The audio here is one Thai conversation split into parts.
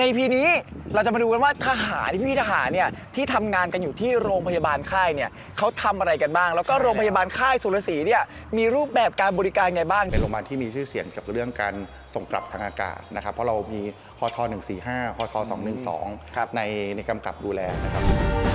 ในพีนี้เราจะมาดูกันว่าทหารพี่ทหารเนี่ยที่ทำงานกันอยู่ที่โรงพยาบาลค่ายเนี่ยเขาทำอะไรกันบ้าง แล้วก็โรงพยาบาลค่ายสุรศรีเนี่ยมีรูปแบบการบริการไงบ้าง เป็นโรงพยาบาลที่มีชื่อเสียงเกี่ยวกับเรื่องการส่งกลับทางอากาศนะครับ เพราะเรามีฮท145ฮทครับ212 ในในกำกับดูแลนะครับแบ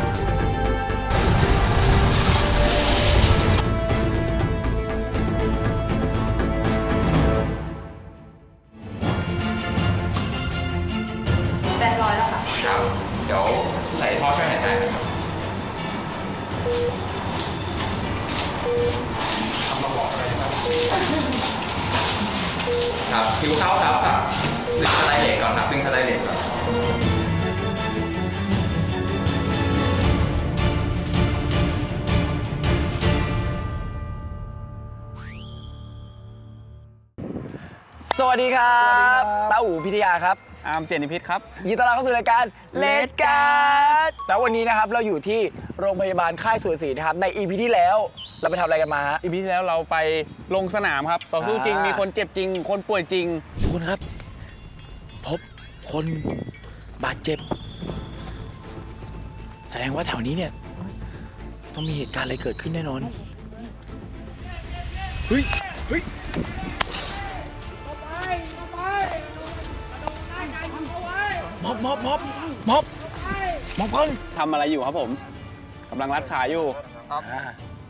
เดี๋ยวใส่ท่อช่วยหายใจนะครับทำมาบอกอะไรครับ ครับคิวเข้าครับครับดึงสไลด์เหล็กก่อนครับดึงสไลด์เหล็กก่อนสวัสดีครับ เต้าอู่พิทยาครับ อาร์มเจนิพิษครับยินดีต้อนรับเข้าสู่รายการเลดการ์ดแล้ววันนี้นะครับเราอยู่ที่โรงพยาบาลค่ายสุรศรีนะครับในอีพีที่แล้ว เราไปทำอะไรกันมาฮะ อีพีที่แล้วเราไปลงสนามครับ ต่อสู้จริงอ่ามี มีคนเจ็บจริง คนป่วยจริง ทุกคนครับ พบคนบาดเจ็บ แสดงว่าแถวนี้เนี่ย ต้องมีเหตุการณ์อะไรเกิดขึ้นแน่นอน เฮ้ย เฮ้ย ม็อบม็อบม็อบม็อบม็อบคนทำอะไรอยู่ครับผมกำลังรัดขาอยู่อ่า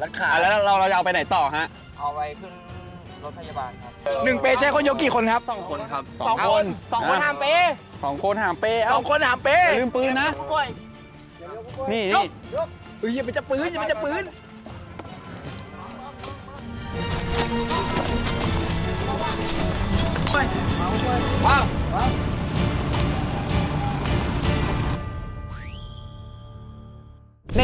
รัดขาอะแล้วเราเราจะเอาไปไหนต่อฮะเอาไว้ขึ้นรถพยาบาลครับหนึ่งเปใช้คนยกกี่คนครับสองคนครับสองคนสองคนหามเป้สองคนหามเป้สเอ้าองคนหามเป้อย่าลืมปืนนะ นี่นี่เฮ้ยอย่าไปจะปืนอย่าไปจะปืนว้าว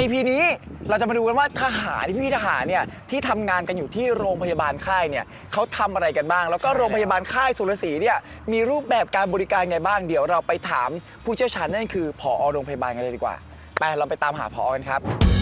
ในพีนี้เราจะมาดูกันว่าทหารพี่ทหารเนี่ยที่ทำงานกันอยู่ที่โรงพยาบาลค่ายเนี่ยเขาทำอะไรกันบ้าง แล้วก็โรงพยาบาลค่ายสุรศรีเนี่ยมีรูปแบบการบริการไงบ้างเดี๋ยวเราไปถามผู้เชี่ยวชาญนั่นคือผอโรงพยาบาลกันเลยดีกว่าไปเราไปตามหาผอกันครับ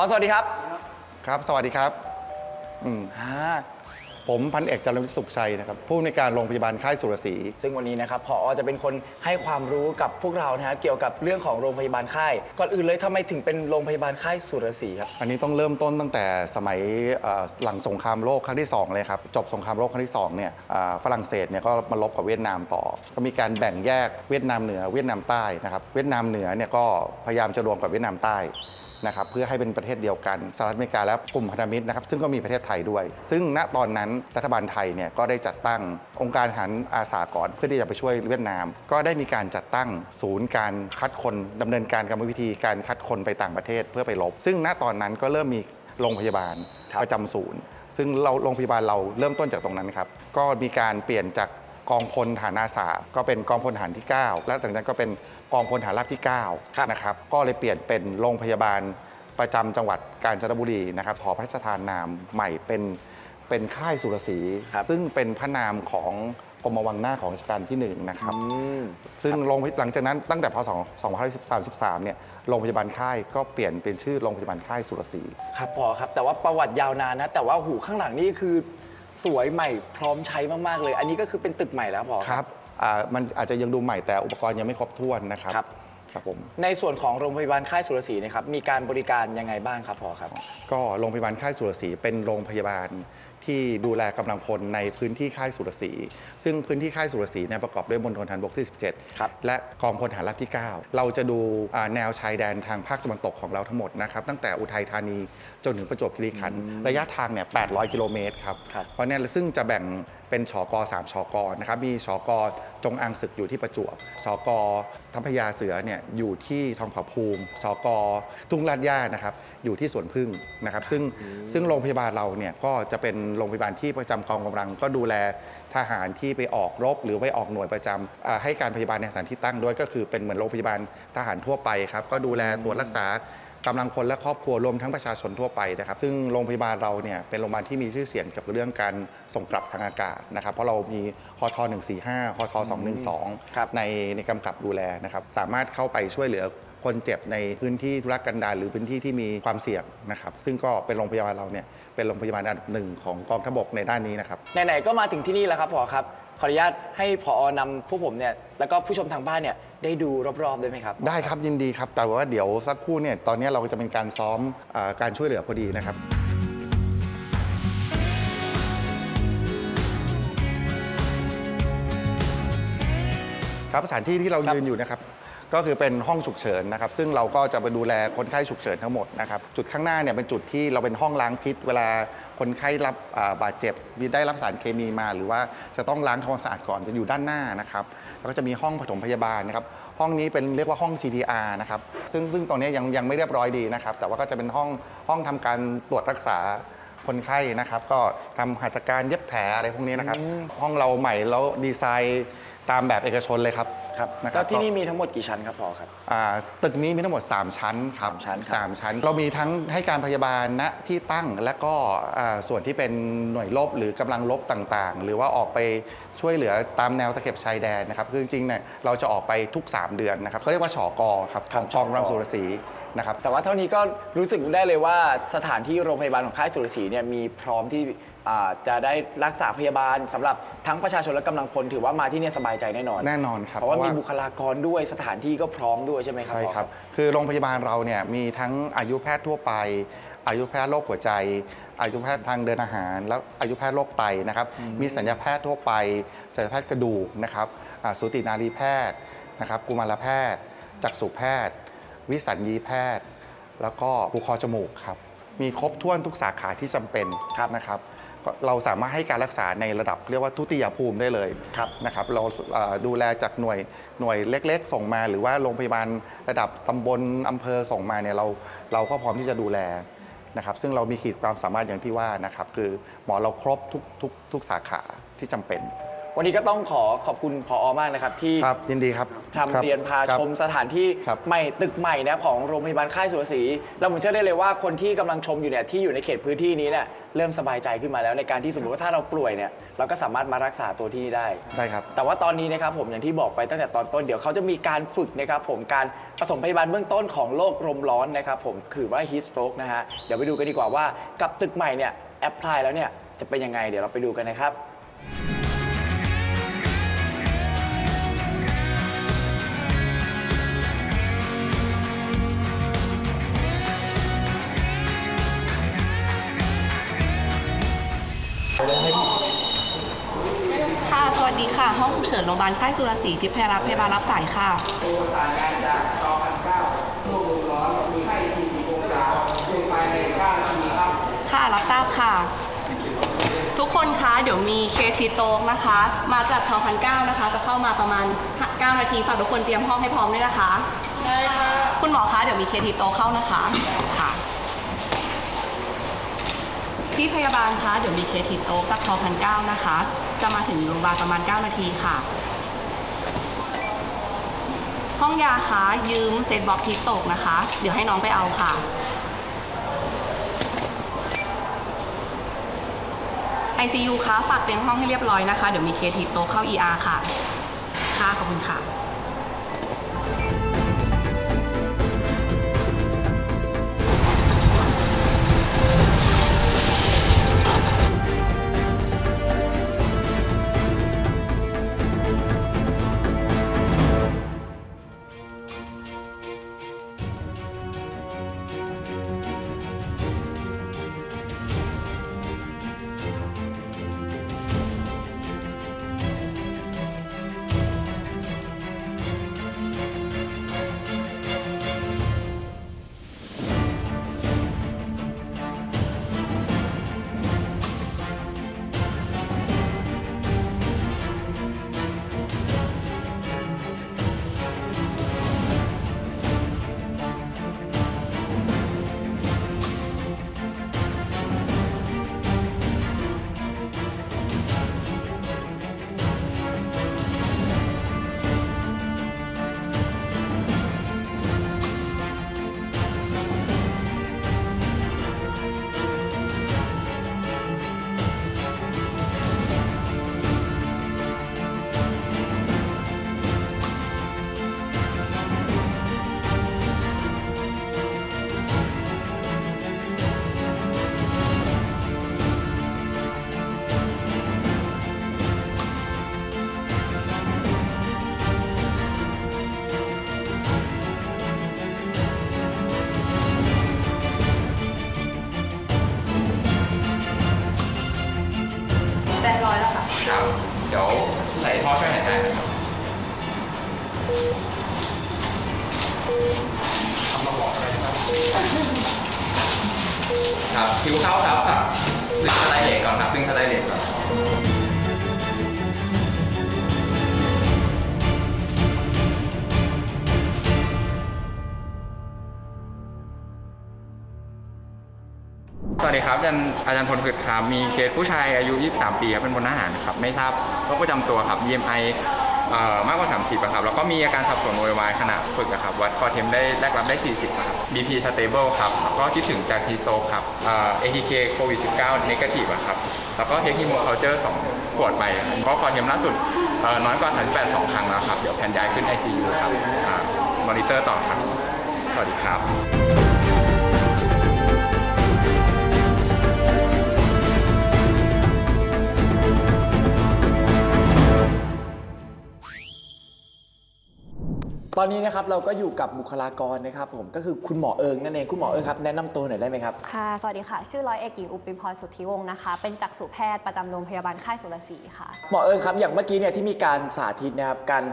อสวัสดีครับครับ สวัสดีครับอืมอ่าผมพันเอกจารวิทย์สุขชัยนะครับผู้อำนวยการโรงพยาบาลค่ายสุรศรี ซึ่งวันนี้นะครับผอจะเป็นคนให้ความรู้กับพวกเรานะฮะเกี่ยวกับเรื่องของโรงพยาบาลค่าย ก่อนอื่นเลยทำไมถึงเป็นโรงพยาบาลค่ายสุรศรีครับ อันนี้ต้องเริ่มต้นตั้งแต่สมัยเอ่อหลังสงครามโลกครั้งที่2เลยครับ จบสงครามโลกครั้งที่2เนี่ยอ่าฝรั่งเศสเนี่ยก็มาลบกับเวียดนามต่อ ก็มีการแบ่งแยกเวียดนามเหนือเวียดนามใต้นะครับ เวียดนามเหนือเนี่ยก็พยายามจะรวมกับเวียดนามใต้ นะครับเพื่อให้เป็นประเทศเดียวกันสหรัฐอเมริกาและกลุ่มพันธมิตรนะครับซึ่งก็มีประเทศไทยด้วย ซึ่งณตอนนั้นรัฐบาลไทยเนี่ยก็ได้จัดตั้งองค์การหารอาสาก่อนเพื่อที่จะไปช่วยเวียดนาม ก็ได้มีการจัดตั้งศูนย์การคัดคนดำเนินการกรรมวิธีการคัดคนไปต่างประเทศเพื่อไปรบซึ่งณตอนนั้นก็เริ่มมีโรงพยาบาลประจำศูนย์ ซึ่งเราโรงพยาบาลเราเริ่มต้นจากตรงนั้นครับก็มีการเปลี่ยนจาก กองพลฐานอาสาก็เป็นกองพลฐานที่ 9 และจากนั้นก็เป็นกองพลฐานราบที่ครับ9นะครับก็เลยเปลี่ยนเป็นโรงพยาบาลประจำจังหวัดกาญจนบุรีนะครับขอพระราชทานนามใหม่เป็นเป็นค่ายสุรศรีครับซึ่งเป็นพระนามของกรมวังหน้าของรัชกาลที่หนึ่งนะครับอืมซึ่งโรงพยหลังจากนั้นตั้งแต่พศ2533เนี่ยโรงพยาบาลค่ายก็เปลี่ยนเป็นชื่อโรงพยาบาลค่ายสุรศรีครับพอครับแต่ว่าประวัติยาวนานนะแต่ว่าหูข้างหลังนี่คือ สวยใหม่พร้อมใช้มาก ๆ เลย อันนี้ก็คือเป็นตึกใหม่แล้วพอ ครับอ่ามันอาจจะยังดูใหม่แต่อุปกรณ์ยังไม่ครบถ้วนนะครับ ครับ ครับผม ในส่วนของโรงพยาบาลค่ายสุรศรีนะครับมีการบริการยังไงบ้างครับพอครับ ก็โรงพยาบาลค่ายสุรศรีเป็นโรงพยาบาล ที่ดูแลกำลังพลในพื้นที่ค่ายสุรศรีซึ่งพื้นที่ค่ายสุรศรีเนี่ยประกอบด้วยมณฑลทหารบกที่ครับ17 และกองพลทหารราบที่ 9 เราจะดูอ่าแนวชายแดนทางภาคตะวันตกของเราทั้งหมดนะครับตั้งแต่อุทัยธานีจนถึงประจวบคีรีขันธ์ระยะทางเนี่ย800 กิโลเมตรครับครับเพราะเนี่ยซึ่งจะแบ่ง เป็นชกสามชกนะครับมีชกจงอางศึกอยู่ที่ประจวบชกทัพพญาเสือเนี่ยอยู่ที่ทองผาภูมิชกทุ่งลาดย่านะครับอยู่ที่สวนพึ่งนะครับ ซึ่งซึ่งโรงพยาบาลเราเนี่ยก็จะเป็นโรงพยาบาลที่ประจำกองกำลัง ก็ดูแลทหารที่ไปออกรบ หรือไปออกหน่วยประจำอ่าให้การพยาบาลในสถานที่ตั้งด้วยก็คือเป็นเหมือนโรงพยาบาลทหารทั่วไปครับก็ดูแลตรวจรักษา กำลังพลและครอบครัวรวมทั้งประชาชนทั่วไปนะครับ ซึ่งโรงพยาบาลเราเนี่ยเป็นโรงพยาบาลที่มีชื่อเสียงเกี่ยวกับเรื่องการส่งกลับทางอากาศนะครับ เพราะเรามีฮท145ฮทครับ 212 ในในกำกับดูแลนะครับ สามารถเข้าไปช่วยเหลือคนเจ็บในพื้นที่ธุรกันดารหรือพื้นที่ที่มีความเสี่ยงนะครับ ซึ่งก็เป็นโรงพยาบาลเราเนี่ยเป็นโรงพยาบาลอันดับหนึ่งของกองทัพบกในด้านนี้นะครับ ไหนๆก็มาถึงที่นี่แล้วครับผอครับ ขออนุญาตให้ผอนำผู้ผมเนี่ยแล้วก็ผู้ชมทางบ้านเนี่ยได้ดูรอบๆได้ไหมครับ ได้ครับยินดีครับ แต่ว่าเดี๋ยวสักครู่เนี่ยตอนนี้เราจะเป็นการซ้อมอาการช่วยเหลือพอดีนะครับ ครับสถานที่ที่เราครับยืนอยู่นะครับ ก็คือเป็นห้องฉุกเฉินนะครับ ซึ่งเราก็จะไปดูแลคนไข้ฉุกเฉินทั้งหมดนะครับ จุดข้างหน้าเนี่ยเป็นจุดที่เราเป็นห้องล้างพิษ เวลา คนไข้รับอ่าบาดเจ็บมีได้รับสารเคมีมา หรือว่าจะต้องล้างทำความสะอาดก่อนจะอยู่ด้านหน้านะครับแล้วก็จะมีห้องปฐมพยาบาลนะครับห้องนี้เป็นเรียกว่าห้อง CPR นะครับซึ่งซึ่งตรงนี้ยังยังไม่เรียบร้อยดีนะครับ แต่ว่าก็จะเป็นห้องห้องทำการตรวจรักษาคนไข้นะครับ ก็ทำหัตถการเย็บแผลอะไรพวกนี้นะครับ ห้องเราใหม่แล้วดีไซน์ตามแบบเอกชนเลยครับ ครับนะคแล้รับวที่นี่มีทั้งหมดกี่ชั้นครับผอครับ อ่าตึกนี้มีทั้งหมด 3 ชั้นครับสามชั้นครับ สามชั้น เรามีทั้งให้การพยาบาลณที่ตั้งและก็อ่าส่วนที่เป็นหน่วยรบหรือกำลังรบต่างๆ หรือว่าออกไปช่วยเหลือตามแนวตะเข็บชายแดนนะครับคือจริงๆเนี่ยเราจะออกไปทุก 3 เดือนนะครับเขาเรียกว่าฉอกอครับของกองกำลังสุรศรีนะครับแต่ว่าเท่านี้ก็รู้สึกได้เลยว่าสถานที่โรงพยาบาลของค่ายสุรศรีเนี่ยมีพร้อมที่อ่าจะได้รักษาพยาบาลสำหรับทั้งประชาชนและกำลังพลถือว่ามาที่เนี่ยสบายใจแน่นอนแน่นอนครับเพราะว่าเพราะมีว่าบุคลากรด้วยสถานที่ก็พร้อมด้วยใช่ไหมครับใช่ผอครับคือโรงพยาบาลเราเนี่ยมีทั้งอายุแพทย์ทั่วไป อายุแพทย์โรคหัวใจ อายุแพทย์ทางเดินอาหาร แล้วอายุแพทย์โรคไตนะครับมีสัญญาแพทย์ทั่วไปสัญญาแพทย์กระดูกนะครับอ่าสูตินารีแพทย์นะครับกุมารแพทย์จักษุแพทย์ วิสัญญีแพทย์ แล้วก็บุคอจมูกครับ มีครบถ้วนทุกสาขาที่จำเป็นนะครับก็เราสามารถให้การรักษาในระดับเรียกว่าทุติยภูมิได้เลยครับนะครับ เราเอ่อดูแลจากหน่วยหน่วยเล็กๆ ส่งมา หรือว่าโรงพยาบาลระดับตำบลอำเภอส่งมาเนี่ยเราเราก็พร้อมที่จะดูแลนะครับ ซึ่งเรามีขีดความสามารถอย่างที่ว่านะครับ คือหมอเราครบทุกทุกทุกสาขาที่จำเป็น วันนี้ก็ต้องขอขอบคุณพอมากนะครับ ที่ครับยินดีครับทำเรียนพาครับชมสถานที่ครับ ใหม่ตึกใหม่นะของโรงพยาบาลค่ายสุรศรีแล้วผมเชื่อได้เลยว่าคนที่กำลังชมอยู่เนี่ยที่อยู่ในเขตพื้นที่นี้เนี่ยเริ่มสบายใจขึ้นมาแล้วในการที่สมมติว่าถ้าเราป่วยเนี่ยเราก็สามารถมารักษาตัวที่นี่ได้ ได้ครับ แต่ว่าตอนนี้นะครับผมอย่างที่บอกไปตั้งแต่ตอนต้นเดี๋ยวเขาจะมีการฝึกนะครับผมการปฐมพยาบาลเบื้องต้นของโรคลมร้อนนะครับผมคือว่า heat stroke นะฮะเดี๋ยวไปดูกันดีกว่าว่ากับตึกใหม่เนี่ยแอพพลายแล้วเนี่ยจะเป็นยังไงเดี๋ยวเราไปดูกันนะครับ ค่ะ สวัสดีค่ะ ห้องฉุกเฉินโรงพยาบาลค่ายสุรศรีทิพยารับพยาบาลรับสายค่ะค่ะ รับทราบค่ะ ทุกคนคะ เดี๋ยวมีเคสชีโตกนะคะ มาจากชอพันเก้านะคะ จะเข้ามาประมาณ 9 นาที ฝากทุกคนเตรียมห้องให้พร้อมด้วยนะคะ ได้ค่ะ คุณหมอคะ เดี๋ยวมีเคสชีโตกเข้านะคะ ค่ะ พี่พยาบาลคะเดี๋ยวมีเคสทีโต๊ะจากชอพันเก้านะคะ จะมาถึงโรงพยาบาลประมาณ 9 นาทีค่ะ ห้องยาคะยืมเซตบ็อกทีตกนะคะ เดี๋ยวให้น้องไปเอาค่ะ ICU คะฝากเตียงห้องให้เรียบร้อยนะคะ เดี๋ยวมีเคสทีโต๊ะเข้า ER ค่ะ ค่ะขอบคุณค่ะ ครับ เดี๋ยวใส่ท่อช่วยหายใจนะครับทำมาบอกอะไรนะครับ ครับผิวเข้าครับครับดึงสไลด์เหล็กก่อนครับดึงสไลด์เหล็กก่อน สวัสดีครับอาจารย์อาจารย์พลกฤษครับมีเคสผู้ชายอายุ 23 ปีครับเป็นพลทหารครับไม่ทราบโรคประจำตัวครับ BMI เอ่อมากกว่า 30อะครับแล้วก็มีอาการสับสนโวยวายขณะฝึกอะครับวัดคอเทมได้แรกรับได้ 40อะครับ BP stable ครับแล้วก็คิดถึงจาก T stroke ครับเอ่อ ATK โควิด19 negative อะครับแล้วก็เทคนิโมเคาเจอร์2ขวดไปครับก็คอเทมล่าสุดเอ่อน้อยกว่า 38 2 ครั้งแล้วครับ เดี๋ยวแผนย้ายขึ้น ICU ครับมอนิเตอร์ต่อครับ สวัสดีครับ ตอนนี้นะครับเราก็อยู่กับบุคลากรนะครับผมก็คือคุณหมอเอิงนั่นเองคุณหมอเอิงครับแนะนำตัวหน่อยได้ไหมครับ ค่ะ สวัสดีค่ะ ชื่อร้อยเอกหญิงอุปปิมพรสุทธิวงศ์นะคะ เป็นจักษุแพทย์ประจำโรงพยาบาลค่ายสุรศรีค่ะ หมอเอิงครับอย่างเมื่อกี้เนี่ยที่มีการสาธิตนะครับการ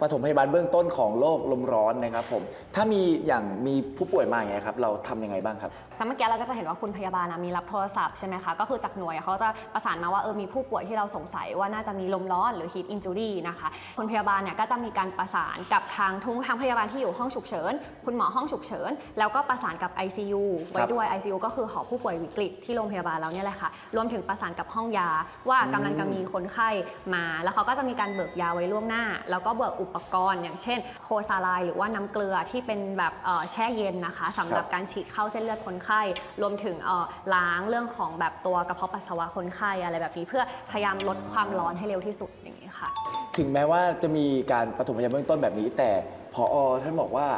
ปฐมพยาบาลเบื้องต้นของโรคลมร้อนนะครับผมถ้ามีอย่างมีผู้ป่วยมาอย่างเงี้ยครับเราทำยังไงบ้างครับสเมื่อกี้เราก็จะเห็นว่าคุณพยาบาลนะมีรับโทรศัพท์ใช่ไหมคะ ก็คือจากหน่วยเขาจะประสานมาว่าเออมีผู้ป่วยที่เราสงสัยว่าน่าจะมีลมร้อนหรือ heat injury นะคะ คุณพยาบาลเนี่ยก็จะมีการประสานกับทางทุกทางพยาบาลที่อยู่ห้องฉุกเฉิน คุณหมอห้องฉุกเฉิน แล้วก็ประสานกับ ICU ไว้ด้วย ICU ก็คือหอผู้ป่วยวิกฤตที่โรงพยาบาลเราเนี่ยแหละค่ะ รวมถึงประสานกับห้องยาว่ากำลังจะมีคนไข้มา แล้วเขาก็จะมีการเบิกยาไว้ล่วงหน้า แล้วก็เบิกอุปกรณ์ อย่างเช่น โคซาไลน์หรือว่าน้ำเกลือที่เป็นแบบเอ่อแช่เย็นนะคะสำหรับการฉีดเข้าเส้นเลือดคนไข้ รวมถึงเอ่อล้างเรื่องของแบบตัวกระเพาะปัสสาวะคนไข้อะไรแบบนี้เพื่อพยายามลดความร้อนให้เร็วที่สุดอย่างนี้ค่ะ ถึงแม้ว่าจะมีการปฐมพยาบาลเบื้องต้นแบบนี้ แต่พอท่านบอกว่า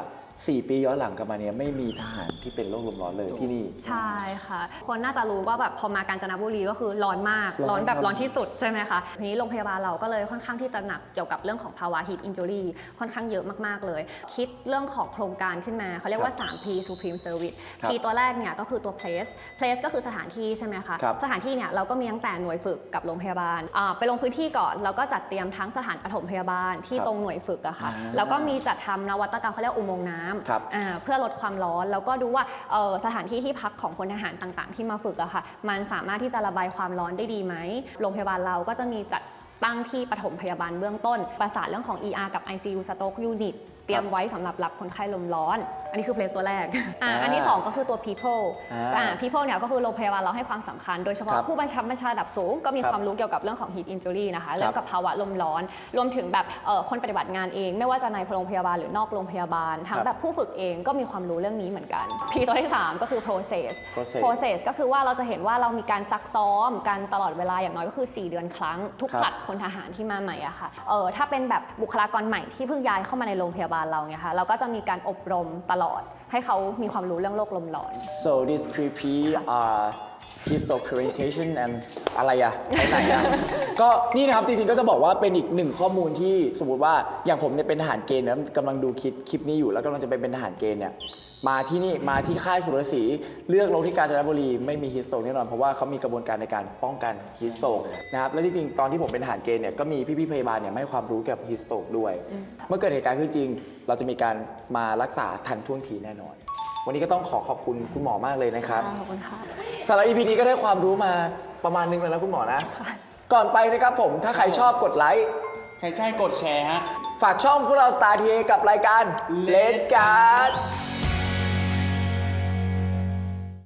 4 ปีย้อนหลังกลับมาเนี่ยไม่มีทหารที่เป็นโรคลมร้อนเลยที่นี่ ใช่ค่ะ คนน่าจะรู้ว่าแบบพอมากาญจนบุรีก็คือร้อนมาก ร้อนร้อนแบบครับร้อนที่สุดใช่ไหมคะทีนี้โรงพยาบาลเราก็เลยค่อนข้างที่จะหนักเกี่ยวกับเรื่องของภาวะ heat injury ค่อนข้างเยอะมากๆเลย คิดเรื่องของโครงการขึ้นมาเขาเรียกว่า 3P Supreme Service ครับ P ตัวแรกเนี่ยก็คือตัว place place ก็คือสถานที่ใช่ไหมคะครับสถานที่เนี่ยเราก็มีตั้งแต่หน่วยฝึกกับโรงพยาบาลอ่าไปลงพื้นที่ก่อนแล้วก็จัดเตรียมทั้งสถานปฐมพยาบาลที่ครับตรงหน่วยฝึกอะค่ะอ่าแล้วก็มีจัดทำนวัตกรรมเขาเรียกอุโมงค์น้ครับำอ่าเพื่อลดความร้อนแล้วก็ดูว่าเอ่อสถานที่ที่พักของพลทหารต่างๆ ที่มาฝึกอะค่ะ มันสามารถที่จะระบายความร้อนได้ดีไหมโรงพยาบาลเราก็จะมีจัดตั้งที่ปฐมพยาบาลเบื้องต้น ประสานเรื่องของ ER กับ ICU Stroke Unit เตรียมไว้สำหรับรับคนไข้ลมร้อน อันนี้คือเพลสตัวแรกอ่าอ่าอันที่สองก็คือตัว people อ่าอ่า people เนี่ยก็คือโรงพยาบาลเราให้ความสำคัญ โดยเฉพาะครับผู้บัญชาบัญชาระดับสูง ก็มีครับความรู้เกี่ยวกับเรื่องของ heat injury นะคะเรื่องครักับบภาวะลมร้อน รวมถึงแบบเอ่อคนปฏิบัติงานเอง ไม่ว่าจะในโรงพยาบาลหรือนอกโรงพยาบาล ทั้งครับแบบผู้ฝึกเองก็มีความรู้เรื่องนี้เหมือนกัน P ตัวที่ 3 ก็คือ process process process ก็คือว่าเราจะเห็นว่าเรามีการซักซ้อมกันตลอดเวลาอย่างน้อยก็คือ 4 เดือนครั้ง ทุกครับผลัดพลทหารที่มาใหม่อะค่ะเออถ้าเป็นแบบบุคลากรใหม่ที่เพิ่งย้ายเข้ามาในโรงพยาบาลเราเนี่ยค่ะเราก็จะมีการอบรมตลอด ให้เขามีความรู้เรื่องโรคลมร้อน so these three P are histodocumentation and อะไรอะไปไหนอะ ก็นี่นะครับจริงๆก็จะบอกว่าเป็นอีกหนึ่งข้อมูลที่สมมติว่าอย่างผมเนี่ยเป็นทหารเกณฑ์นะกำลังดูคลิปคลิปนี้อยู่แล้วกำลังจะไปเป็นทหารเกณฑ์เนี่ย มาที่นี่มาที่ค่ายสุรศรีเลือกลงที่กาญจนบุรีไม่มีฮิสโตกแน่นอนเพราะว่าเขามีกระบวนการในการป้องกันฮิสโตกนะครับและจริงๆตอนที่ผมเป็นทหารเกณฑ์เนี่ยก็มีพี่ๆพยาบาลเนี่ยมาให้ความรู้เกี่ยวกับฮิสโตกด้วย เมื่อเกิดเหตุการณ์ขึ้นจริง เราจะมีการมารักษาทันท่วงทีแน่นอน วันนี้ก็ต้องขอขอบคุณคุณหมอมากเลยนะครับขอบคุณค่ะสำหรับ EP นี้ก็ได้ความรู้มาประมาณนึงแล้วนะคุณหมอนะก่อนไปนะครับผมถ้าใครชอบกดไลค์ใครใช่กดแชร์ฮะฝากช่องพวกเรา Star TA กับรายการ Let Card